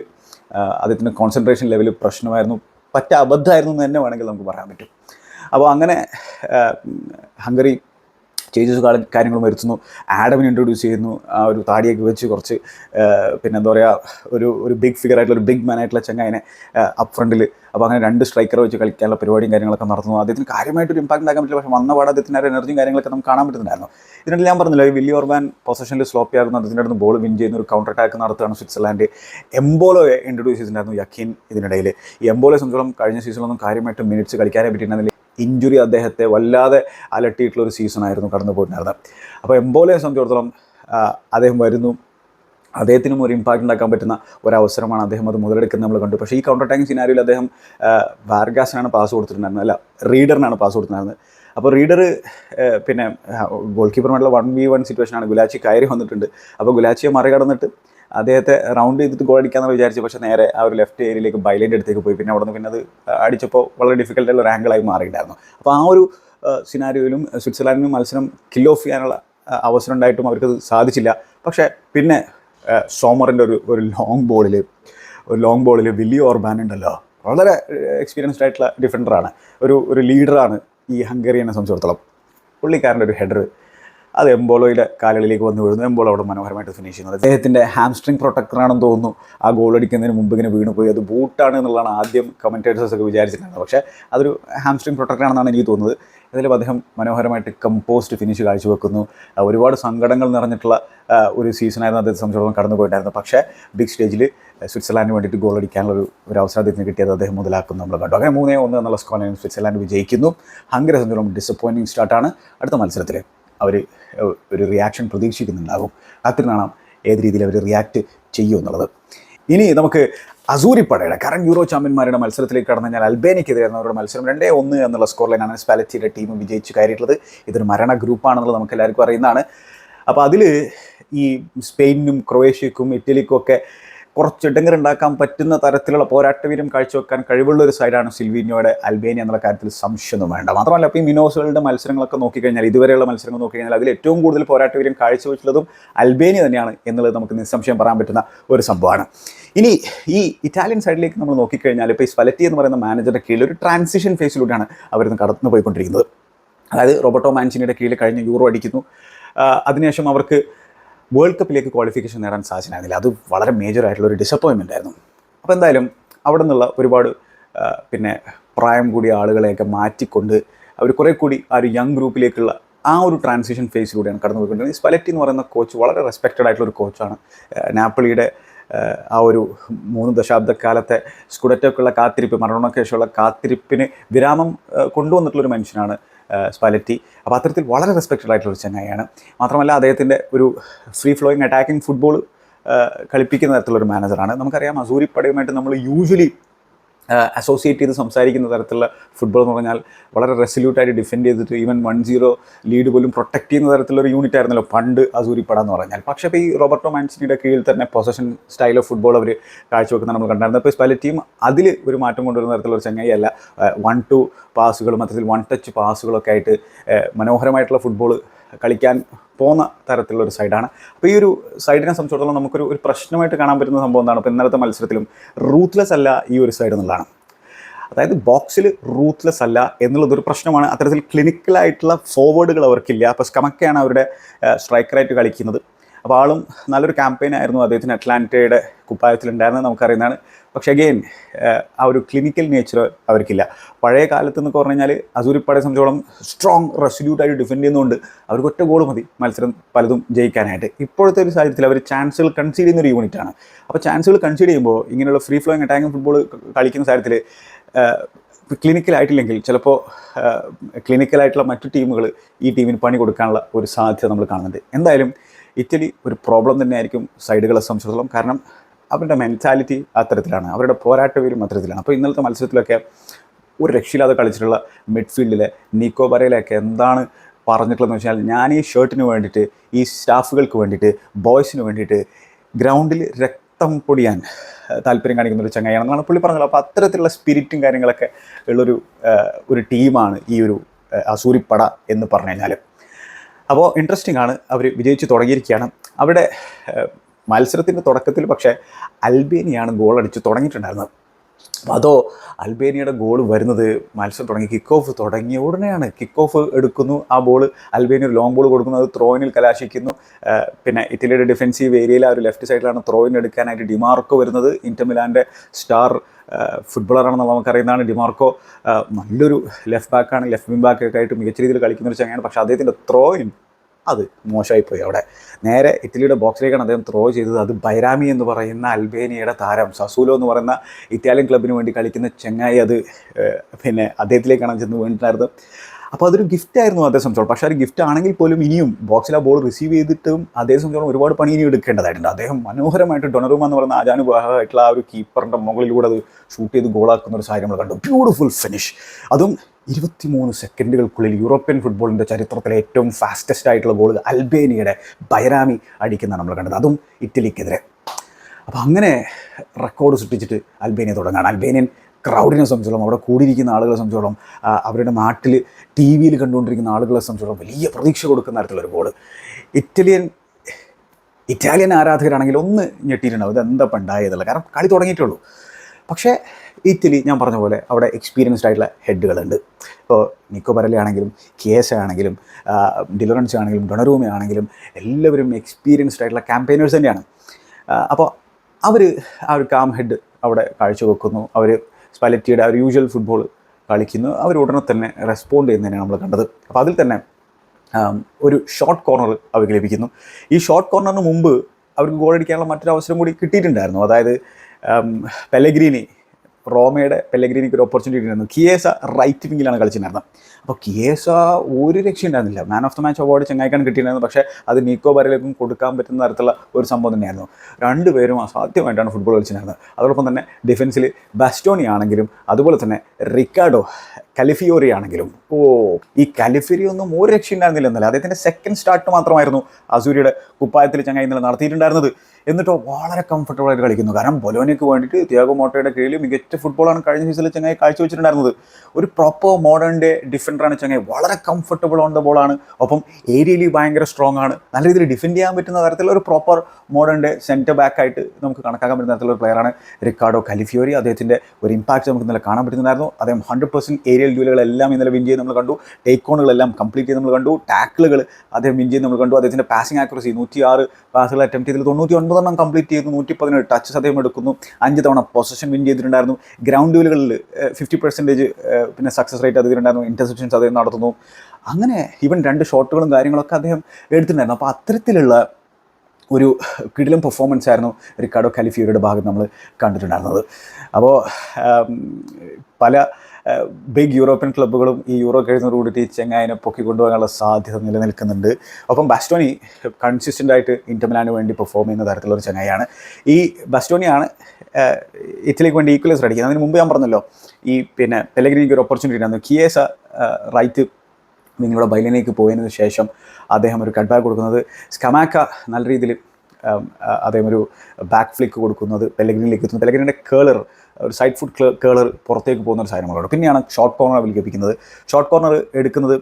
അദ്ദേഹത്തിന്റെ കോൺസെൻട്രേഷൻ ലെവൽ പ്രശ്നമായിരുന്നു. പറ്റ അബദ്ധമായിരുന്നു എന്ന് തന്നെ വേണമെങ്കിൽ നമുക്ക് പറയാൻ പറ്റും. അപ്പോൾ അങ്ങനെ ഹംഗറി ചേഞ്ചസ് കാര്യങ്ങളും വരുത്തുന്നു. ആഡമിനെ ഇൻട്രൊഡ്യൂസ് ചെയ്യുന്നു. ആ ഒരു താടിയൊക്കെ വെച്ച് കുറച്ച് പിന്നെ എന്താ പറയുക ഒരു ഒരു ബിഗ് ഫിഗർ ആയിട്ടുള്ള ഒരു ബിഗ് മാൻ ആയിട്ടുള്ള ചങ്ങായിനെ അപ് ഫ്രണ്ടിൽ അപ്പോൾ അങ്ങനെ രണ്ട് സ്ട്രൈക്കറെ വെച്ച് കളിക്കാനുള്ള പരിപാടിയും കാര്യങ്ങളൊക്കെ നടത്തുന്നു. അദ്ദേഹത്തിന് കാര്യമായിട്ടൊരു ഇമ്പാക്ട് ഉണ്ടാക്കാൻ പറ്റില്ല. പക്ഷേ വന്ന പാടെ അദ്ദേഹത്തിന്റെ ഒരു എനർജിയും കാര്യങ്ങളൊക്കെ നമുക്ക് കാണാൻ പറ്റുന്നുണ്ടായിരുന്നു. ഇതിനെല്ലാം ഞാൻ പറഞ്ഞില്ല ഈ വില്ലി ഓർബാൻ പൊസിഷനിൽ സ്ലോപ്പ് ആയിരുന്നു അദ്ദേഹത്തിന്റെ അടുത്ത് ബോൾ വിൻ ചെയ്യുന്ന ഒരു കൗണ്ടർ അറ്റാക്ക് നടത്തുകയാണ് സ്വിറ്റ്സർലാൻഡ്. എംബോലോയെ ഇൻട്രൊഡ്യൂസ് ചെയ്തിട്ടുണ്ടായിരുന്നു യക്കീൻ ഇതിനിടയിൽ. എംബോലോയെ സംബന്ധിച്ചോളം കഴിഞ്ഞ സീസണിലൊന്നും കാര്യമായിട്ട് മിനിറ്റ്സ് കളിക്കാനേ പറ്റിയിട്ടുണ്ടെങ്കിൽ ഇഞ്ചുറി അദ്ദേഹത്തെ വല്ലാതെ അലട്ടിയിട്ടുള്ള ഒരു സീസണായിരുന്നു കടന്നു പോയിട്ടുണ്ടായിരുന്നത് അപ്പോൾ എംബോലയെ സംബന്ധിച്ചിടത്തോളം അദ്ദേഹം വരുന്നു. അദ്ദേഹത്തിനും ഒരു ഇമ്പാക്റ്റ് ഉണ്ടാക്കാൻ പറ്റുന്ന ഒരവസരമാണ് അദ്ദേഹം അത് മുതലെടുക്കുന്നത് നമ്മൾ കണ്ടു. പക്ഷേ ഈ കൗണ്ടർ അറ്റാക്കിംഗ് സിനാരിയിൽ അദ്ദേഹം വാർഗാസിനാണ് പാസ് കൊടുത്തിട്ടുണ്ടായിരുന്നത്. അല്ല റീഡറിനാണ് പാസ് കൊടുത്തിട്ടുണ്ടായിരുന്നത്. അപ്പോൾ റീഡർ പിന്നെ ഗോൾ കീപ്പറുമായിട്ടുള്ള വൺ വി വൺ സിറ്റുവേഷനാണ് ഗുലാച്ചി കയറി വന്നിട്ടുണ്ട്. അപ്പോൾ ഗുലാച്ചിയെ മറികടന്നിട്ട് അദ്ദേഹത്തെ റൗണ്ട് ചെയ്തിട്ട് ഗോൾ അടിക്കാമെന്ന് വിചാരിച്ചു. പക്ഷേ നേരെ ആ ഒരു ലെഫ്റ്റ് ഏരിയയിലേക്ക് ബൈലൈന്റെ അടുത്തേക്ക് പോയി. പിന്നെ അവിടെ നിന്ന് പിന്നെ അത് അടിച്ചപ്പോൾ വളരെ ഡിഫിക്കൽട്ടുള്ള ഒരു ആംഗിളായി മാറിയിട്ടുണ്ടായിരുന്നു. അപ്പോൾ ആ ഒരു സിനാരിയോയിലും സ്വിറ്റ്സർലാൻഡിനും മത്സരം കിൽ ഓഫ് ചെയ്യാനുള്ള അവസരം ഉണ്ടായിട്ടും അവർക്കത് സാധിച്ചില്ല. പക്ഷേ പിന്നെ സോമറിന്റെ ഒരു ഒരു ലോങ് ബോളിൽ ഒരു ലോങ് ബോളിൽ വില്ലി ഓർബാൻ ഉണ്ടല്ലോ. വളരെ എക്സ്പീരിയൻസ്ഡ് ആയിട്ടുള്ള ഡിഫൻഡറാണ് ഒരു ഒരു ലീഡറാണ് ഈ ഹംഗറിയനെ സംബന്ധിച്ചിടത്തോളം. പുള്ളിക്കാരന്റെ ഒരു ഹെഡർ അത് എംബോളോയുടെ കാലുകളിലേക്ക് വന്ന് വീഴുന്നു. എംബോളോ അവിടെ മനോഹരമായിട്ട് ഫിനിഷ് ചെയ്യുന്നത് അദ്ദേഹത്തിന്റെ ഹാംസ്ട്രിങ് പ്രൊട്ടക്ടറാണെന്ന് തോന്നുന്നു. ആ ഗോൾ അടിക്കുന്നതിന് മുമ്പ് ഇങ്ങനെ വീണുപോയി അത് ബൂട്ടാണ് എന്നുള്ളതാണ് ആദ്യം കമന്റേറ്റേഴ്സ് ഒക്കെ വിചാരിച്ചിട്ടുണ്ടായിരുന്നത് പക്ഷേ അതൊരു ഹാംസ്ട്രിങ് പ്രൊട്ടക്ടറാണെന്നാണ് എനിക്ക് തോന്നുന്നത്. ഇതിലും അദ്ദേഹം മനോഹരമായിട്ട് കമ്പോസ്റ്റ് ഫിനിഷ് കാഴ്ചവെക്കുന്നു. ഒരുപാട് സങ്കടങ്ങൾ നിറഞ്ഞിട്ടുള്ള ഒരു സീസണായിരുന്നു അദ്ദേഹത്തെ സംബന്ധിച്ചിടത്തോളം കടന്നു പോയിട്ടായിരുന്നു പക്ഷേ ബിഗ് സ്റ്റേജിൽ സ്വിറ്റ്സർലാൻഡിന് വേണ്ടിയിട്ട് ഗോൾ അടിക്കാനുള്ള ഒരു അവസരം അദ്ദേഹത്തിന് കിട്ടിയത് അദ്ദേഹം മുതലാക്കുന്നു. നമ്മൾ കണ്ടു. അങ്ങനെ മൂന്നേ ഒന്ന് എന്നുള്ള സ്കോറിൽ സ്വിറ്റ്സർലാൻഡ് വിജയിക്കുന്നു. ഹംഗറി സംബന്ധിച്ചിടത്തോളം ഡിസപ്പോയിന്റിങ് സ്റ്റാർട്ടാണ് അടുത്ത മത്സരത്തിൽ അവർ ഒരു റിയാക്ഷൻ പ്രതീക്ഷിക്കുന്നുണ്ടാകും. കാത്തിരി കാണാം ഏത് രീതിയിൽ അവർ റിയാക്ട് ചെയ്യും എന്നുള്ളത്. ഇനി നമുക്ക് അസൂരിപ്പടയുടെ കറണ്ട് യൂറോ ചാമ്പ്യന്മാരുടെ മത്സരത്തിലേക്ക് കടന്നു കഴിഞ്ഞാൽ അൽബേനിക്കെതിരായിരുന്ന അവരുടെ മത്സരം രണ്ടേ ഒന്ന് എന്നുള്ള സ്കോർ ലൈനാണ് സ്പാലറ്റിയുടെ ടീം വിജയിച്ച് കയറിയിട്ടുള്ളത്. ഇതൊരു മരണ ഗ്രൂപ്പാണെന്നുള്ളത് നമുക്ക് എല്ലാവർക്കും അറിയുന്നതാണ്. അപ്പോൾ അതിൽ ഈ സ്പെയിനും ക്രൊയേഷ്യക്കും ഇറ്റലിക്കും ഒക്കെ കുറച്ച് ഇടങ്ങൾ ഉണ്ടാക്കാൻ പറ്റുന്ന തരത്തിലുള്ള പോരാട്ടവീരം കാഴ്ചവെക്കാൻ കഴിവുള്ള ഒരു സൈഡാണ് സിൽവീനിയോയുടെ അൽബേനിയ എന്നുള്ള കാര്യത്തിൽ സംശയമൊന്നും വേണ്ട. മാത്രമല്ല ഇപ്പോൾ ഈ മിനോസുകളുടെ മത്സരങ്ങളൊക്കെ നോക്കിക്കഴിഞ്ഞാൽ ഇതുവരെയുള്ള മത്സരങ്ങൾ നോക്കിക്കഴിഞ്ഞാൽ അതിൽ ഏറ്റവും കൂടുതൽ പോരാട്ടവീര്യം കാഴ്ചവെച്ചുള്ളതും അൽബേനിയ തന്നെയാണ് എന്നുള്ളത് നമുക്ക് നിസ്സംശയം പറയാൻ പറ്റുന്ന ഒരു സംഭവമാണ്. ഇനി ഈ ഇറ്റാലിയൻ സൈഡിലേക്ക് നമ്മൾ നോക്കിക്കഴിഞ്ഞാൽ ഇപ്പോൾ ഈ സ്പലറ്റി എന്ന് പറയുന്ന മാനേജറുടെ കീഴിൽ ഒരു ട്രാൻസിഷൻ ഫേസിലൂടെയാണ് അവരിന്ന് കടന്നു പോയിക്കൊണ്ടിരിക്കുന്നത്. അതായത് റോബർട്ടോ മാൻസിനിയുടെ കീഴിൽ കഴിഞ്ഞ യൂറോ അടിക്കുന്നു. അതിനുശേഷം അവർക്ക് വേൾഡ് കപ്പിലേക്ക് ക്വാളിഫിക്കേഷൻ നേടാൻ സാധിച്ചിരുന്നില്ല അത് വളരെ മേജർ ആയിട്ടുള്ള ഒരു ഡിസപ്പോയിൻമെന്റ് ആയിരുന്നു. അപ്പോൾ എന്തായാലും അവിടെ നിന്നുള്ള ഒരുപാട് പിന്നെ പ്രായം കൂടിയ ആളുകളെയൊക്കെ മാറ്റിക്കൊണ്ട് അവർ കുറേ കൂടി ആ ഒരു യങ് ഗ്രൂപ്പിലേക്കുള്ള ആ ഒരു ട്രാൻസിഷൻ ഫേസിലൂടെയാണ് കടന്നു പോയിക്കൊണ്ടിരുന്നത് സ്പലറ്റി എന്ന് പറയുന്ന കോച്ച് വളരെ റെസ്പെക്റ്റഡ് ആയിട്ടുള്ള ഒരു കോച്ചാണ് നാപ്പിളിയുടെ ആ ഒരു മൂന്ന് ദശാബ്ദക്കാലത്തെ സ്കുഡറ്റൊക്കെയുള്ള കാത്തിരിപ്പ് മരണമൊക്കെ ശേഷമുള്ള കാത്തിരിപ്പിന് വിരാമം കൊണ്ടുവന്നിട്ടുള്ളൊരു മനുഷ്യനാണ് സ്പാലറ്റി. അപ്പോൾ അത്തരത്തിൽ വളരെ റെസ്പെക്റ്റഡ് ആയിട്ടുള്ള ഒരു ചങ്ങായിയാണ്. മാത്രമല്ല അദ്ദേഹത്തിന്റെ ഒരു ഫ്രീ ഫ്ലോയിങ് അറ്റാക്കിംഗ് ഫുട്ബോൾ കളിപ്പിക്കുന്ന തരത്തിലുള്ള ഒരു മാനേജറാണ് നമുക്കറിയാം അസൂരിപ്പടയുമായിട്ട് നമ്മൾ യൂഷ്വലി അസോസിയേറ്റ് ചെയ്ത് സംസാരിക്കുന്ന തരത്തിലുള്ള ഫുട്ബോൾ എന്ന് പറഞ്ഞാൽ വളരെ റെസല്യൂട്ടായിട്ട് ഡിഫെൻഡ് ചെയ്തിട്ട് ഈവൻ വൺ സീറോ ലീഡ് പോലും പ്രൊട്ടക്ട് ചെയ്യുന്ന തരത്തിലുള്ള ഒരു യൂണിറ്റ് ആയിരുന്നല്ലോ പണ്ട് അസൂരിപ്പട എന്ന് പറഞ്ഞാൽ. പക്ഷേ ഇപ്പോൾ ഈ റോബർട്ടോ മാൻസിനിയുടെ കീഴിൽ തന്നെ പൊസഷൻ സ്റ്റൈൽ ഓഫ് ഫുട്ബോൾ അവർ കാഴ്ചവെക്കുന്ന നമ്മൾ കണ്ടായിരുന്നു. അപ്പോൾ ടീം അതിൽ ഒരു മാറ്റം കൊണ്ടുവരുന്ന തരത്തിലുള്ള ഒരു ചങ്ങായി അല്ല വൺ ടു പാസുകളും മൊത്തത്തിൽ വൺ ടച്ച് പാസുകളൊക്കെ ആയിട്ട് മനോഹരമായിട്ടുള്ള ഫുട്ബോൾ കളിക്കാൻ പോകുന്ന തരത്തിലുള്ള ഒരു സൈഡാണ് അപ്പോൾ ഈ ഒരു സൈഡിനെ സംബന്ധിച്ചിടത്തോളം നമുക്കൊരു ഒരു പ്രശ്നമായിട്ട് കാണാൻ പറ്റുന്ന സംഭവം എന്താണ്? ഇപ്പോൾ ഇന്നലത്തെ മത്സരത്തിലും റൂത്ത്ലെസ് അല്ല ഈ ഒരു സൈഡ് എന്നുള്ളതാണ്. അതായത് ബോക്സിൽ റൂത്ത്ലെസ് അല്ല എന്നുള്ളതൊരു പ്രശ്നമാണ്. അത്തരത്തിൽ ക്ലിനിക്കലായിട്ടുള്ള ഫോർവേഡുകൾ അവർക്കില്ല. അപ്പോൾ സ്കമക്കയാണ് അവരുടെ സ്ട്രൈക്കറായിട്ട് കളിക്കുന്നത്. അപ്പോൾ ആളും നല്ലൊരു ക്യാമ്പയിൻ ആയിരുന്നു അദ്ദേഹത്തിന് അറ്റ്ലാന്റയുടെ കുപ്പായത്തിലുണ്ടായിരുന്നത് നമുക്കറിയുന്നതാണ്. പക്ഷേ അഗെയിൻ ആ ഒരു ക്ലിനിക്കൽ നേച്ചർ അവർക്കില്ല. പഴയ കാലത്ത് എന്നൊക്കെ പറഞ്ഞു കഴിഞ്ഞാൽ അസൂരിപ്പടയെ സംബന്ധിച്ചോളം സ്ട്രോങ് റെസൊല്യൂട്ടായിട്ട് ഡിഫെൻഡ് ചെയ്യുന്നതുകൊണ്ട് അവർക്ക് ഒറ്റ ഗോൾ മതി മത്സരം പലതും ജയിക്കാനായിട്ട്. ഇപ്പോഴത്തെ ഒരു സാഹചര്യത്തിൽ അവർ ചാൻസുകൾ കൺസീഡ് ചെയ്യുന്ന ഒരു യൂണിറ്റാണ് അപ്പോൾ ചാൻസുകൾ കൺസീഡ് ചെയ്യുമ്പോൾ ഇങ്ങനെയുള്ള ഫ്രീ ഫ്ലോയിങ് അറ്റാക്കിംഗ് ഫുട്ബോൾ കളിക്കുന്ന സാഹചര്യത്തിൽ ക്ലിനിക്കലായിട്ടില്ലെങ്കിൽ ചിലപ്പോൾ ക്ലിനിക്കലായിട്ടുള്ള മറ്റു ടീമുകൾ ഈ ടീമിന് പണി കൊടുക്കാനുള്ള ഒരു സാധ്യത നമ്മൾ കാണുന്നുണ്ട്. എന്തായാലും ഇറ്റലി ഒരു പ്രോബ്ലം തന്നെയായിരിക്കും സൈഡുകളെ സംബന്ധിച്ചിടത്തോളം. കാരണം അവരുടെ മെന്റാലിറ്റി അത്തരത്തിലാണ്. അവരുടെ പോരാട്ടവരും അത്തരത്തിലാണ്. അപ്പോൾ ഇന്നലത്തെ മത്സരത്തിലൊക്കെ ഒരു രക്ഷയില്ലാതെ കളിച്ചിട്ടുള്ള മിഡ്ഫീൽഡിലെ നിക്കോ ബറയിലൊക്കെ എന്താണ് പറഞ്ഞിട്ടുള്ളതെന്ന് വെച്ചാൽ ഞാൻ ഈ ഷർട്ടിന് വേണ്ടിയിട്ട് ഈ സ്റ്റാഫുകൾക്ക് വേണ്ടിയിട്ട് ബോയ്സിന് വേണ്ടിയിട്ട് ഗ്രൗണ്ടിൽ രക്തം പൊടിയാൻ താല്പര്യം കാണിക്കുന്ന ഒരു ചങ്ങായിയാണെന്നാണ് പുള്ളി പറഞ്ഞത്. അപ്പോൾ അത്തരത്തിലുള്ള സ്പിരിറ്റും കാര്യങ്ങളൊക്കെ ഉള്ളൊരു ഒരു ടീമാണ് ഈ ഒരു അസൂരിപ്പട എന്ന് പറഞ്ഞു കഴിഞ്ഞാൽ അപ്പോൾ ഇൻട്രസ്റ്റിംഗ് ആണ്. അവർ വിജയിച്ച് തുടങ്ങിയിരിക്കുകയാണ്. അവിടെ മത്സരത്തിന്റെ തുടക്കത്തിൽ പക്ഷേ അൽബേനിയാണ് ഗോൾ അടിച്ച് തുടങ്ങിയിട്ടുണ്ടായിരുന്നത്. അപ്പോൾ അതോ അൽബേനിയയുടെ ഗോൾ വരുന്നത് മത്സരം തുടങ്ങി കിക്ക് ഓഫ് തുടങ്ങിയ ഉടനെയാണ് കിക്ക് ഓഫ് എടുക്കുന്നു. ആ ബോൾ അൽബേനിയ ഒരു ലോങ് ബോൾ കൊടുക്കുന്നു. അത് ത്രോയിനിൽ കലാശിക്കുന്നു. പിന്നെ ഇറ്റലിയുടെ ഡിഫൻസീവ് ഏരിയയിൽ ആ ഒരു ലെഫ്റ്റ് സൈഡിലാണ് ത്രോയിൻ എടുക്കാനായിട്ട് ഡിമാർക്കോ വരുന്നത്. ഇന്റർ മിലാന്റെ സ്റ്റാർ ഫുട്ബോളറാണെന്നുള്ള നമുക്കറിയുന്നതാണ് ഡിമാർക്കോ. നല്ലൊരു ലെഫ്റ്റ് ബാക്കാണ് ലെഫ്റ്റ് വിൻ ബാക്കൊക്കെ ആയിട്ട് മികച്ച രീതിയിൽ കളിക്കുന്ന ഒരു ചങ്ങയാണ് പക്ഷേ അദ്ദേഹത്തിന്റെ ത്രോയിൻ അത് മോശമായിപ്പോയി. അവിടെ നേരെ ഇറ്റലിയുടെ ബോക്സിലേക്കാണ് അദ്ദേഹം ത്രോ ചെയ്തത്. അത് ബൈരാമി എന്ന് പറയുന്ന അൽബേനിയയുടെ താരം. സസൂലോ എന്ന് പറയുന്ന ഇറ്റാലിയൻ ക്ലബിന് വേണ്ടി കളിക്കുന്ന ചെങ്ങായി അത് പിന്നെ അദ്ദേഹത്തിലേക്കാണ് ചെന്ന് വീണിട്ടുണ്ടായിരുന്നത്. അപ്പോൾ അതൊരു ഗിഫ്റ്റ് ആയിരുന്നു അദ്ദേഹം സംബന്ധിച്ചോളം. പക്ഷേ ഒരു ഗിഫ്റ്റ് ആണെങ്കിൽ പോലും ഇനിയും ബോക്സിൽ ആ ബോൾ റിസീവ് ചെയ്തിട്ടും അദ്ദേഹം സംബന്ധിച്ചോളം ഒരുപാട് പണി ഇനി എടുക്കേണ്ടതായിട്ടുണ്ട്. അദ്ദേഹം മനോഹരമായിട്ട് ഡൊണറുമ എന്ന് പറയുന്ന ആചാനുബാഹമായിട്ടുള്ള ആ ഒരു കീപ്പറിന്റെ മുകളിലൂടെ അത് ഷൂട്ട് ചെയ്ത് ഗോളാക്കുന്ന ഒരു സാഹചര്യം നമ്മൾ കണ്ടു. ബ്യൂട്ടിഫുൾ ഫിനിഷ് അതും ഇരുപത്തിമൂന്ന് സെക്കൻഡുകൾക്കുള്ളിൽ യൂറോപ്യൻ ഫുട്ബോളിന്റെ ചരിത്രത്തിലെ ഏറ്റവും ഫാസ്റ്റസ്റ്റ് ആയിട്ടുള്ള ഗോൾ അൽബേനിയയുടെ ബൈറാമി അടിക്കുന്ന നമ്മൾ കണ്ടത്. അതും ഇറ്റലിക്കെതിരെ. അപ്പോൾ അങ്ങനെ റെക്കോർഡ് സൃഷ്ടിച്ചിട്ട് അൽബേനിയ തുടങ്ങുകയാണ്. അൽബേനിയൻ ക്രൗഡിനെ സംബന്ധിച്ചോളം അവിടെ കൂടിയിരിക്കുന്ന ആളുകളെ സംബന്ധിച്ചോളം അവരുടെ നാട്ടിൽ ടി വിയിൽ കണ്ടുകൊണ്ടിരിക്കുന്ന ആളുകളെ സംബന്ധിച്ചോളം വലിയ പ്രതീക്ഷ കൊടുക്കുന്ന തരത്തിലൊരു ഗോൾ ഇറ്റലിയൻ ഇറ്റാലിയൻ ആരാധകരാണെങ്കിൽ ഒന്ന് ഞെട്ടിയിട്ടുണ്ടാവും ഇതെന്താ ഉണ്ടായതല്ല കാരണം കളി തുടങ്ങിയിട്ടുള്ളൂ. പക്ഷേ ഇറ്റലി ഞാൻ പറഞ്ഞ പോലെ അവിടെ എക്സ്പീരിയൻസ്ഡ് ആയിട്ടുള്ള ഹെഡുകളുണ്ട് ഇപ്പോൾ നിക്കോ പരലയാണെങ്കിലും കേസ ആണെങ്കിലും ഡിലോറൻസ് ആണെങ്കിലും ഡൊണറൂമി ആണെങ്കിലും എല്ലാവരും എക്സ്പീരിയൻസ്ഡ് ആയിട്ടുള്ള ക്യാമ്പയിനേഴ്സ് തന്നെയാണ്. അപ്പോൾ അവർ ആ ഒരു കാം ഹെഡ് അവിടെ കാഴ്ചവെക്കുന്നു. അവർ സ്പലറ്റിയുടെ ഒരു യൂഷ്വൽ ഫുട്ബോൾ കളിക്കുന്നു. അവർ ഉടനെ തന്നെ റെസ്പോണ്ട് ചെയ്യുന്നതിനാണ് നമ്മൾ കണ്ടത്. അപ്പോൾ അതിൽ തന്നെ ഒരു ഷോർട്ട് കോർണർ അവർക്ക് ലഭിക്കുന്നു. ഈ ഷോർട്ട് കോർണറിന് മുമ്പ് അവർക്ക് ഗോൾ അടിക്കാനുള്ള മറ്റൊരു അവസരം കൂടി കിട്ടിയിട്ടുണ്ടായിരുന്നു. അതായത് പെലഗ്രീനി റോമയുടെ പെലഗ്രീനിക്ക് ഒരു ഓപ്പർച്യൂണിറ്റി ഉണ്ടായിരുന്നു കിയേസ റൈറ്റ് വിങ്ങിലാണ് കളിച്ചിട്ടുണ്ടായിരുന്നത്. അപ്പോൾ കിയേസ ഒരു രക്ഷയുണ്ടായിരുന്നില്ല man of the match award ചെങ്ങായിക്കാണ് കിട്ടിയിട്ടുണ്ടായിരുന്നു പക്ഷേ അത് നീക്കോ ബരലേക്കും കൊടുക്കാൻ പറ്റുന്ന തരത്തിലുള്ള ഒരു സംഭവം തന്നെയായിരുന്നു. രണ്ടുപേരും അസാധ്യമായിട്ടാണ് ഫുട്ബോൾ കളിച്ചിട്ടുണ്ടായിരുന്നത് അതോടൊപ്പം തന്നെ ഡിഫൻസിൽ ബാസ്റ്റോണി ആണെങ്കിലും അതുപോലെ തന്നെ റിക്കാർഡോ കലിഫിയോറി ആണെങ്കിലും. ഓ ഈ കലിഫിരി ഒന്നും ഒരു രക്ഷയുണ്ടായിരുന്നില്ല എന്നല്ല. അദ്ദേഹത്തിന്റെ സെക്കൻഡ് സ്റ്റാർട്ട് മാത്രമായിരുന്നു അസൂരിയുടെ കുപ്പായത്തിൽ ചങ്ങായി ഇന്നലെ നടത്തിയിട്ടുണ്ടായിരുന്നത്. എന്നിട്ടോ വളരെ കംഫർട്ടബിൾ ആയിട്ട് കളിക്കുന്നു. കാരണം ബൊലോനയ്ക്ക് വേണ്ടിയിട്ട് തിയാഗോ മോട്ടയുടെ കീഴിൽ മികച്ച ഫുട്ബോളാണ് കഴിഞ്ഞ സീസണിൽ ചങ്ങായി കാഴ്ചവെച്ചിട്ടുണ്ടായിരുന്നത്. ഒരു പ്രോപ്പർ മോഡേൺ ഡേ ഡിഫൻഡറാണ് ചങ്ങായി. വളരെ കംഫർട്ടബിൾ ഓൺ ദ ബോളാണ് ഒപ്പം ഏരിയയിൽ ഭയങ്കര സ്ട്രോങ് ആണ്. നല്ല രീതിയിൽ ഡിഫെൻഡ് ചെയ്യാൻ പറ്റുന്ന തരത്തിലുള്ള ഒരു proper modern day centre back ആയിട്ട് നമുക്ക് കണക്കാക്കാൻ പറ്റുന്ന തരത്തിലുള്ള പ്ലെയറാണ് റിക്കാർഡോ കലിഫിയോറി. അദ്ദേഹത്തിന്റെ ഒരു ഇമ്പാക്റ്റ് നമുക്ക് ഇന്നലെ കാണാൻ പറ്റുന്നതായിരുന്നു അദ്ദേഹം ഹൺഡ്രഡ് പെർസെന്റ് ഏരിയൽ ഡ്യൂലുകളെല്ലാം ഇന്നലെ വിൻ ചെയ്ത് നമ്മൾ കണ്ടു. ടേക്ക് ഓണുകളെല്ലാം കംപ്ലീറ്റ് ചെയ്ത് നമ്മൾ കണ്ടു. ടാക്കിളുകൾ അദ്ദേഹം വിൻ ചെയ്ത് നമ്മൾ കണ്ടു. അദ്ദേഹത്തിന്റെ പാസിംഗ് ആക്യുറസി നൂറ്റി ആറ് പാസുകൾ അറ്റംപ്റ്റ് ചെയ്തതിൽ തൊണ്ണൂറ്റി ഒൻപതെണ്ണം കംപ്ലീറ്റ് ചെയ്തു. നൂറ്റി പതിനേഴ് ടച്ചസ് അദ്ദേഹം എടുക്കുന്നു. അഞ്ച് തവണ പൊസഷൻ വിൻ ചെയ്തിട്ടുണ്ടായിരുന്നു. ഗ്രൗണ്ട് ഡ്യൂലുകളിൽ ഫിഫ്റ്റി പെർസെന്റേജ് പിന്നെ സക്സസ് റേറ്റ് അദ്ദേഹത്തിനുണ്ടായിരുന്നു. ഇന്റർസെപ്ഷൻസ് അദ്ദേഹം നടത്തുന്നു. അങ്ങനെ ഇവൻ രണ്ട് ഷോട്ടുകളും കാര്യങ്ങളൊക്കെ അദ്ദേഹം എടുത്തിട്ടുണ്ടായിരുന്നു. അപ്പോൾ അത്തരത്തിലുള്ള ഒരു കിടിലം പെർഫോമൻസ് ആയിരുന്നു റിക്കാർഡോ കാലിഫിയോയുടെ ഭാഗത്ത് നമ്മൾ കണ്ടിട്ടുണ്ടായിരുന്നത്. അപ്പോൾ പല ബിഗ് യൂറോപ്യൻ ക്ലബ്ബുകളും ഈ യൂറോ കഴിയുന്നതോടുകൂടി ചെങ്ങായിനെ പൊക്കി കൊണ്ടുപോകാനുള്ള സാധ്യത നിലനിൽക്കുന്നുണ്ട്. ഒപ്പം ബാസ്റ്റോണി കൺസിസ്റ്റന്റ് ആയിട്ട് ഇന്റർമിലാന് വേണ്ടി പെർഫോം ചെയ്യുന്ന തരത്തിലുള്ള ഒരു ചെങ്ങായിയാണ്. ഈ ബാസ്റ്റോണിയാണ് ഇറ്റലിക്ക് വേണ്ടി ഈക്വലൈസർ അടിക്കുന്നത്. അതിന് മുമ്പ് ഞാൻ പറഞ്ഞല്ലോ ഈ പിന്നെ പെലഗ്രിനിക്ക് ഒരു ഓപ്പർച്യൂണിറ്റി ഉണ്ടായിരുന്നു. കിയേസ റൈറ്റ് നിങ്ങളുടെ ബൈലിനേക്ക് പോയതിനു ശേഷം അദ്ദേഹം ഒരു കട്ട് ബാക്ക് കൊടുക്കുന്നത്. സ്കമാക്ക നല്ല രീതിയിൽ അദ്ദേഹം ഒരു ബാക്ക് ഫ്ലിക്ക് കൊടുക്കുന്നത് പെലഗ്രിനിലേക്ക് എത്തുന്നു. പെലഗ്രിന്റെ കേളർ ഒരു സൈഡ് ഫുഡ് കേളർ പുറത്തേക്ക് പോകുന്ന ഒരു സാധനങ്ങളോട് പിന്നെയാണ് ഷോർട്ട് കോർണർ വിളിപ്പിക്കുന്നത് ഷോർട്ട് കോർണർ എടുക്കുന്നത്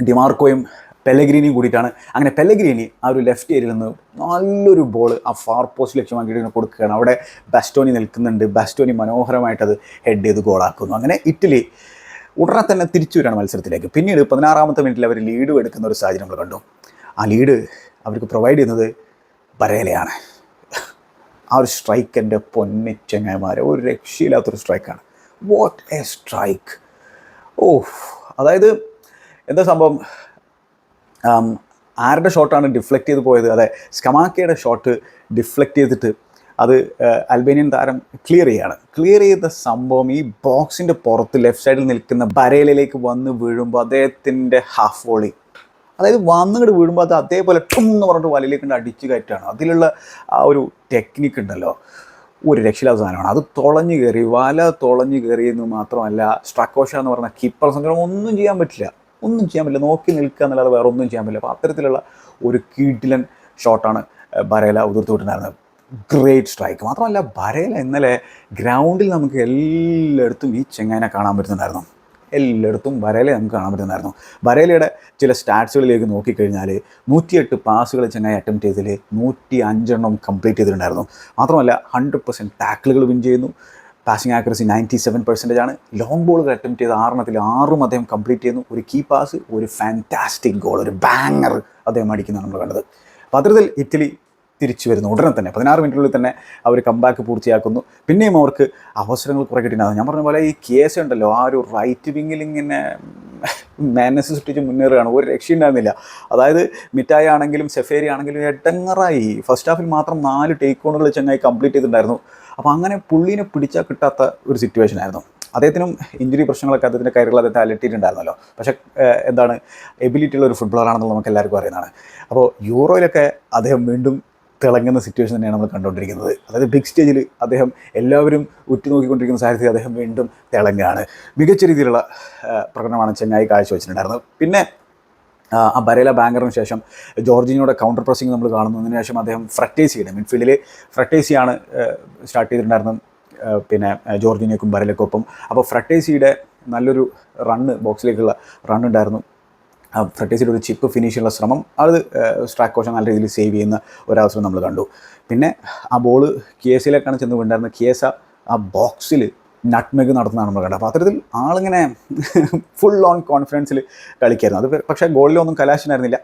ഡിമാർക്കോയും പെലഗ്രീനിയും കൂടിയിട്ടാണ്. അങ്ങനെ പെലഗ്രീനി ആ ഒരു ലെഫ്റ്റ് ഏരിയയിൽ നിന്ന് നല്ലൊരു ബോൾ ആ ഫാർ പോസ്റ്റ് ലക്ഷ്യമാക്കിയിട്ട് കൊടുക്കുകയാണ്. അവിടെ ബാസ്റ്റോണി നിൽക്കുന്നുണ്ട്. ബാസ്റ്റോണി മനോഹരമായിട്ടത് ഹെഡ് ചെയ്ത് ഗോളാക്കുന്നു അങ്ങനെ ഇറ്റലി ഉടനെ തന്നെ തിരിച്ചു വരികയാണ് മത്സരത്തിലേക്ക്. പിന്നീട് പതിനാറാമത്തെ മിനിറ്റിൽ അവർ ലീഡ് എടുക്കുന്ന ഒരു സാഹചര്യം നമ്മൾ കണ്ടു. ആ ലീഡ് അവർക്ക് പ്രൊവൈഡ് ചെയ്യുന്നത് ബരേലയാണ്. ആ ഒരു സ്ട്രൈക്ക് എന്റെ പൊന്നിച്ചങ്ങന്മാരെ ഒരു രക്ഷയില്ലാത്തൊരു സ്ട്രൈക്കാണ് വാട്ട് എ സ്ട്രൈക്ക് ഓ അതായത് എന്താ സംഭവം? ആരുടെ ഷോട്ടാണ് ഡിഫ്ലക്റ്റ് ചെയ്ത് പോയത്? അതെ സ്കമാക്കയുടെ ഷോട്ട് ഡിഫ്ലക്റ്റ് ചെയ്തിട്ട് അത് അൽബേനിയൻ താരം ക്ലിയർ ചെയ്യാണ്. ക്ലിയർ ചെയ്ത സംഭവം ഈ ബോക്സിന്റെ പുറത്ത് ലെഫ്റ്റ് സൈഡിൽ നിൽക്കുന്ന ബരേലിലേക്ക് വന്ന് വീഴുമ്പോൾ അദ്ദേഹത്തിന്റെ ഹാഫ് വോളി. അതായത് വന്നുകൊണ്ട് വീഴുമ്പോൾ അത് അതേപോലെ ടും എന്ന് പറഞ്ഞിട്ട് വലയിലേക്ക് കൊണ്ട് അടിച്ചു കയറ്റാണ് അതിലുള്ള ആ ഒരു ടെക്നിക്ക് ഉണ്ടല്ലോ. ഒരു രക്ഷിതാവ് സാധനമാണ്. അത് തുളഞ്ഞു കയറി വല തുളഞ്ഞു എന്ന് മാത്രമല്ല സ്ട്രക്കോഷ എന്ന് പറഞ്ഞ കീപ്പർ സംഘടന ഒന്നും ചെയ്യാൻ പറ്റില്ല. ഒന്നും ചെയ്യാൻ പറ്റില്ല. നോക്കി നിൽക്കുക എന്നല്ലാതെ വേറെ ഒന്നും ചെയ്യാൻ പറ്റില്ല. അപ്പോൾ അത്തരത്തിലുള്ള ഒരു കീട്ടിലൻ ഷോട്ടാണ് ബരേല ഉതിർത്ത് വിട്ടുണ്ടായിരുന്നത് ഗ്രേറ്റ് സ്ട്രൈക്ക്. മാത്രമല്ല ബരേല ഇന്നലെ ഗ്രൗണ്ടിൽ നമുക്ക് എല്ലായിടത്തും ഈ ചെങ്ങാനെ കാണാൻ പറ്റുന്നുണ്ടായിരുന്നു എല്ലായിടത്തും ബരേല നമുക്ക് കാണാൻ പറ്റുന്നുണ്ടായിരുന്നു ബരേലയുടെ ചില സ്റ്റാറ്റ്സുകളിലേക്ക് നോക്കിക്കഴിഞ്ഞാൽ നൂറ്റിയെട്ട് പാസുകൾ ചെങ്ങായി അറ്റംപ്റ്റ് ചെയ്തതിൽ നൂറ്റി അഞ്ചെണ്ണം കംപ്ലീറ്റ് ചെയ്തിട്ടുണ്ടായിരുന്നു. മാത്രമല്ല ഹൺഡ്രഡ് പെർസെന്റ് ടാക്കിളുകൾ വിൻ ചെയ്യുന്നു. Passing accuracy ninety seven percentage ആണ് ലോങ് ബോളുകൾ അറ്റംപ്റ്റ് ചെയ്ത ആറെണ്ണത്തിൽ ആറും അദ്ദേഹം കംപ്ലീറ്റ് ചെയ്യുന്നു. ഒരു കീ പാസ് ഒരു ഫാന്റാസ്റ്റിക് ഗോൾ ഒരു ബാങ്ങർ അദ്ദേഹം അടിക്കുന്നതാണ് നമ്മൾ കണ്ടത്. അപ്പോൾ അത്തരത്തിൽ ഇറ്റലി തിരിച്ചു വരുന്നു ഉടനെ തന്നെ പതിനാറ് മിനിറ്റിനുള്ളിൽ തന്നെ അവർ കമ്പാക്ക് പൂർത്തിയാക്കുന്നു. പിന്നെയും അവർക്ക് അവസരങ്ങൾ കുറേ കിട്ടിയിട്ടുണ്ടാകും ഞാൻ പറഞ്ഞ പോലെ ഈ കേസ് ഉണ്ടല്ലോ ആ ഒരു റൈറ്റ് വിങ്ങിൽ ഇങ്ങനെ മാനസ് സൃഷ്ടിച്ച് മുന്നേറുകയാണ്. ഒരു രക്ഷയുണ്ടായിരുന്നില്ല. അതായത് മിഠായി ആണെങ്കിലും സെഫേരി ആണെങ്കിലും എട്ടങ്ങറായി ഫസ്റ്റ് ഹാഫിൽ മാത്രം നാല് ടേക്ക് ഓണുകൾ ചെങ്ങായി കംപ്ലീറ്റ് ചെയ്തിട്ടുണ്ടായിരുന്നു. അപ്പോൾ അങ്ങനെ പുള്ളീനെ പിടിച്ചാൽ കിട്ടാത്ത ഒരു സിറ്റുവേഷൻ ആയിരുന്നു. അദ്ദേഹത്തിനും ഇഞ്ചുറി പ്രശ്നങ്ങളൊക്കെ അദ്ദേഹത്തിന്റെ കയറുകൾ അദ്ദേഹത്തെ അലട്ടിയിട്ടുണ്ടായിരുന്നല്ലോ പക്ഷേ എന്താണ് എബിലിറ്റി ഉള്ള ഒരു ഫുട്ബോളറാണെന്ന് നമുക്ക് എല്ലാവർക്കും അറിയുന്നതാണ്. അപ്പോൾ യൂറോയിലൊക്കെ അദ്ദേഹം വീണ്ടും തിളങ്ങുന്ന സിറ്റുവേഷൻ തന്നെയാണ് നമ്മൾ കണ്ടുകൊണ്ടിരിക്കുന്നത്. അതായത് ബിഗ് സ്റ്റേജിൽ അദ്ദേഹം എല്ലാവരും ഉറ്റുനോക്കിക്കൊണ്ടിരിക്കുന്ന സാഹചര്യത്തിൽ അദ്ദേഹം വീണ്ടും തിളങ്ങുകയാണ്. മികച്ച രീതിയിലുള്ള പ്രകടനമാണ് ചെങ്ങായി കാഴ്ചവെച്ചിട്ടുണ്ടായിരുന്നത്. പിന്നെ ആ, ബരേല ബാങ്കറിന് ശേഷം ജോർജിനോടെ കൗണ്ടർ പ്രസിംഗ് നമ്മൾ കാണുന്നു അതിന് ശേഷം അദ്ദേഹം ഫ്രട്ടേസിയുടെ മിഡ്ഫീൽഡിൽ ഫ്രട്ടേസിയാണ് സ്റ്റാർട്ട് ചെയ്തിട്ടുണ്ടായിരുന്നത്. പിന്നെ ജോർജിനേക്കും ബരേലക്കൊപ്പം. അപ്പോൾ ഫ്രട്ടേസിയുടെ നല്ലൊരു റണ്ണ് ബോക്സിലേക്കുള്ള റൺ ഉണ്ടായിരുന്നു. ആ ഫ്രട്ടേസിയുടെ ഒരു ചിപ്പ് ഫിനിഷ് ചെയ്യാനുള്ള ശ്രമം അത് സ്ട്രാക്ക് കോഷൻ നല്ല രീതിയിൽ സേവ് ചെയ്യുന്ന ഒരവസരം നമ്മൾ കണ്ടു. പിന്നെ ആ ബോൾ കിയേസിലേക്കാണ് ചെന്ന് വീണ്ടായിരുന്നത് എസ് ആ ബോക്സിൽ നട്ട്മെഗ് നടത്തുന്നതാണ് നമ്മൾ കണ്ടത്. അപ്പോൾ അത്തരത്തിൽ ആളിങ്ങനെ ഫുൾ ഓൺ കോൺഫിഡൻസിൽ കളിക്കായിരുന്നു. അത് പക്ഷേ ഗോളിലൊന്നും കലാശനായിരുന്നില്ല.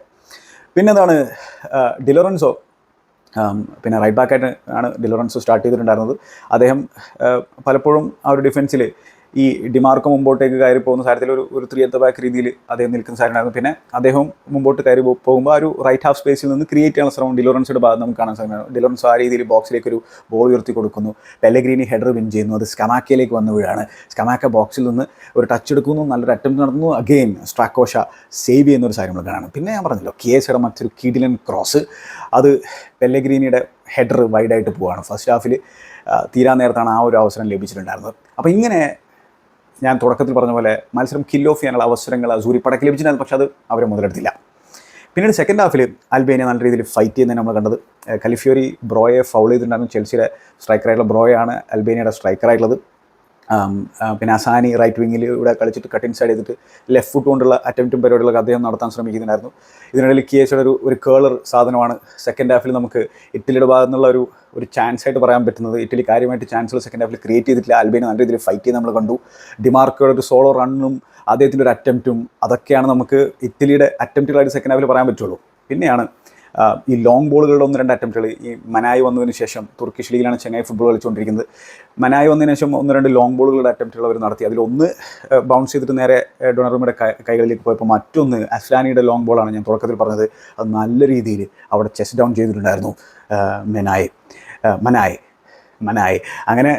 പിന്നെ എന്താണ് ഡിലോറൻസോ പിന്നെ റൈറ്റ് ബാക്കായിട്ട് ആണ് ഡിലോറൻസോ സ്റ്റാർട്ട് ചെയ്തിട്ടുണ്ടായിരുന്നത്. അദ്ദേഹം പലപ്പോഴും ആ ഒരു ഡിഫൻസിൽ ഈ ഡിമാർക്ക് മുമ്പോട്ടേക്ക് കയറി പോകുന്ന സാരത്തിൽ ഒരു ഒരു ത്രീ എത്ത ബാക്ക് രീതിയിൽ അദ്ദേഹം നിൽക്കുന്ന സാരനായിരുന്നു പിന്നെ അദ്ദേഹം മുമ്പോട്ട് കയറി പോകുമ്പോൾ ആ ഒരു റൈറ്റ് ഹാഫ് സ്പേസിൽ നിന്ന് ക്രിയേറ്റ് ചെയ്യാനുള്ള ശ്രമം ഡിലോറൻസിയുടെ ഭാഗത്ത് നമുക്ക് കാണാൻ സാധിക്കും ഡിലോറൻസ് ആ രീതിയിൽ ബോക്സിലേക്ക് ഒരു ബോൾ ഉയർത്തി കൊടുക്കുന്നു. പെല്ലഗ്രീനി ഹെഡർ വിൻ ചെയ്യുന്നു. അത് സ്കമാക്കയിലേക്ക് വന്നു വീഴാണ്. സ്കമാക്ക ബോക്സിൽ നിന്ന് ഒരു ടച്ച് എടുക്കുന്നു. നല്ലൊരു അറ്റംപ്റ്റ് നടന്നു. അഗെയിൻ സ്ട്രാക്കോഷ സേവ് ചെയ്യുന്ന ഒരു സാധനം നമ്മൾ കാണാം പിന്നെ ഞാൻ പറഞ്ഞല്ലോ കെ എസ് മറ്റൊരു കിഡിലൻ ക്രോസ് അത് പെല്ലഗ്രീനിയുടെ ഹെഡർ വൈഡായിട്ട് പോവുകയാണ്. ഫസ്റ്റ് ഹാഫിൽ തീരാൻ നേരത്താണ് ആ ഒരു അവസരം ലഭിച്ചിട്ടുണ്ടായിരുന്നത്. അപ്പോൾ ഇങ്ങനെ ഞാൻ തുടക്കത്തിൽ പറഞ്ഞ പോലെ മത്സരം കിൽ ഓഫ് ചെയ്യാനുള്ള അവസരങ്ങൾ അസൂരി പടക്ക് ലഭിച്ചിട്ടുണ്ടായിരുന്നു പക്ഷേ അത് അവരെ മുതലെടുത്തില്ല. പിന്നീട് സെക്കൻഡ് ഹാഫിൽ അൽബേനിയ നല്ല രീതിയിൽ ഫൈറ്റ് ചെയ്യുന്നതിന് നമ്മൾ കണ്ടത്. കലിഫ്യൂരി ബ്രോയെ ഫൗൾ ചെയ്തിട്ടുണ്ടായിരുന്നു. ചെൽസിയുടെ സ്ട്രൈക്കറായിട്ടുള്ള ബ്രോയാണ് അൽബേനിയയുടെ സ്ട്രൈക്കറായിട്ടുള്ളത് പിന്നെ അസാനി റൈറ്റ് വിങ്ങിൽ ഇവിടെ കളിച്ചിട്ട് കട്ട് ഇൻസൈഡ് ചെയ്തിട്ട് ലെഫ്റ്റ് ഫുട്ട് കൊണ്ടുള്ള അറ്റംപ്റ്റും പരിപാടികളൊക്കെ അദ്ദേഹം നടത്താൻ ശ്രമിക്കുന്നുണ്ടായിരുന്നു. ഇതിനിടയിൽ കിയേശയുടെ ഒരു ഒരു കേളർ സാധനമാണ് സെക്കൻഡ് ഹാഫിൽ നമുക്ക് ഇറ്റലിയുടെ ഭാഗത്തു ഒരു ഒരു ചാൻസ് ആയിട്ട് പറയാൻ പറ്റുന്നത്. ഇറ്റലി കാര്യമായിട്ട് ചാൻസുകൾ സെക്കൻഡ് ഹാഫിൽ ക്രിയേറ്റ് ചെയ്തിട്ടില്ല. അൽബേനിയ നല്ല രീതിയിൽ ഫൈറ്റ് ചെയ്ത് നമ്മൾ കണ്ടു. ഡിമാർക്കോയുടെ ഒരു സോളോ റണ്ണും അദ്ദേഹത്തിന്റെ ഒരു അറ്റംപ്റ്റും അതൊക്കെയാണ് നമുക്ക് ഇറ്റലിയുടെ അറ്റംപ്റ്റുകളായിട്ട് സെക്കൻഡ് ഹാഫിൽ പറയാൻ പറ്റുള്ളൂ. പിന്നെയാണ് ഈ ലോങ് ബോളുകളുടെ ഒന്ന് രണ്ട് അറ്റംപ്റ്റുകൾ ഈ മനായി വന്നതിന് ശേഷം തുർക്കിഷ് ലീഗിലാണ് ചെന്നൈ ഫുട്ബോൾ കളിച്ചുകൊണ്ടിരിക്കുന്നത്. മനായി വന്നതിന് ശേഷം ഒന്ന് രണ്ട് ലോങ് ബോളുകളുടെ അറ്റംപ്റ്റുകൾ അവർ നടത്തി. അതിലൊന്ന് ബൗൺസ് ചെയ്തിട്ട് നേരെ ഡൊണറുമയുടെ കൈകളിലേക്ക് പോയപ്പോൾ മറ്റൊന്ന് അസ്ലാനിയുടെ ലോങ് ബോളാണ് ഞാൻ തുടക്കത്തിൽ പറഞ്ഞത്. അത് നല്ല രീതിയിൽ അവിടെ ചെസ് ഡൗൺ ചെയ്തിട്ടുണ്ടായിരുന്നു മെനായി. മനായി മനായി. അങ്ങനെ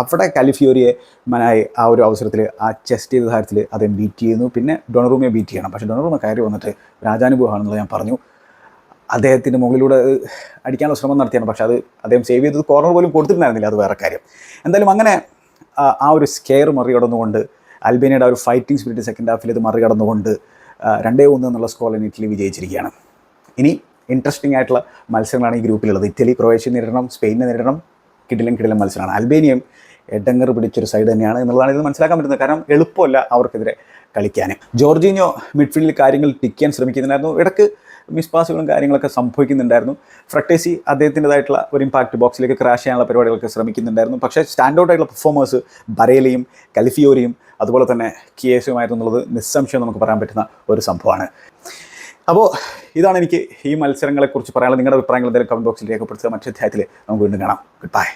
അവിടെ കാലിഫിയോരിയെ മനായി ആ ഒരു അവസരത്തിൽ ആ ചെസ്റ്റ് ചെയ്ത കാര്യത്തിൽ അദ്ദേഹം ബീറ്റ് ചെയ്യുന്നു. പിന്നെ ഡൊണറൂമിയെ ബീറ്റ് ചെയ്യണം. പക്ഷേ ഡൊണറൂമ കയറി വന്നിട്ട് രാജാനുഭവമാണെന്നുള്ളത് ഞാൻ പറഞ്ഞു. അദ്ദേഹത്തിന്റെ മുകളിലൂടെ അടിക്കാനുള്ള ശ്രമം നടത്തിയാണ്. പക്ഷേ അത് അദ്ദേഹം സേവ് ചെയ്തത് കോർണർ പോലും കൊടുത്തിട്ടുണ്ടായിരുന്നില്ല. അത് വേറെ കാര്യം. എന്തായാലും അങ്ങനെ ആ, ഒരു സ്കെയർ മറികടന്നുകൊണ്ട് അൽബേനിയയുടെ ആ ഒരു ഫൈറ്റിംഗ് സ്പിരിറ്റ് സെക്കൻഡ് ഹാഫിൽ ഇത് മറികടന്നുകൊണ്ട് രണ്ടേ ഒന്ന് എന്നുള്ള സ്കോറിൽ ഇറ്റലി വിജയിച്ചിരിക്കുകയാണ്. ഇനി ഇൻട്രസ്റ്റിംഗ് ആയിട്ടുള്ള മത്സരങ്ങളാണ് ഈ ഗ്രൂപ്പിലുള്ളത് ഇറ്റലി ക്രൊയേഷ്യ നേരിടണം സ്പെയിനെ നേരിടണം കിടിലം കിടിലം മത്സരമാണ്. അൽബേനിയം എഡങ്ങർ പിടിച്ചൊരു സൈഡ് തന്നെയാണ് എന്നുള്ളതാണ് ഇത് മനസ്സിലാക്കാൻ പറ്റുന്നത്. കാരണം എളുപ്പമല്ല അവർക്കെതിരെ കളിക്കാൻ ജോർജീനിയോ മിഡ്ഫീൽഡിൽ കാര്യങ്ങൾ ടിക്കാൻ ശ്രമിക്കുന്നുണ്ടായിരുന്നു. ഇടയ്ക്ക് മിസ് പാസുകളും കാര്യങ്ങളൊക്കെ സംഭവിക്കുന്നുണ്ടായിരുന്നു. ഫ്രട്ടേസി അദ്ദേഹത്തിന്റെതായിട്ടുള്ള ഒരു ഇമ്പാക്റ്റ് ബോക്സിലേക്ക് ക്രാഷ് ചെയ്യാനുള്ള പരിപാടികളൊക്കെ ശ്രമിക്കുന്നുണ്ടായിരുന്നു. പക്ഷേ സ്റ്റാൻഡ് ഔട്ട് ആയിട്ടുള്ള പെർഫോമേഴ്സ് ബരേലയും കലിഫിയോരിയും അതുപോലെ തന്നെ കിയേസുമായിരുന്നുള്ളത് നിസ്സംശയം നമുക്ക് പറയാൻ പറ്റുന്ന ഒരു സംഭവമാണ്. അപ്പോൾ ഇതാണ് എനിക്ക് ഈ മത്സരങ്ങളെക്കുറിച്ച് പറയാനുള്ളത്. നിങ്ങളുടെ അഭിപ്രായങ്ങൾ എന്തെങ്കിലും കമന്റ് ബോക്സിൽ രേഖപ്പെടുത്തുക. മറ്റു അധ്യായത്തിൽ നമുക്ക് വീണ്ടും കാണാം. Good bye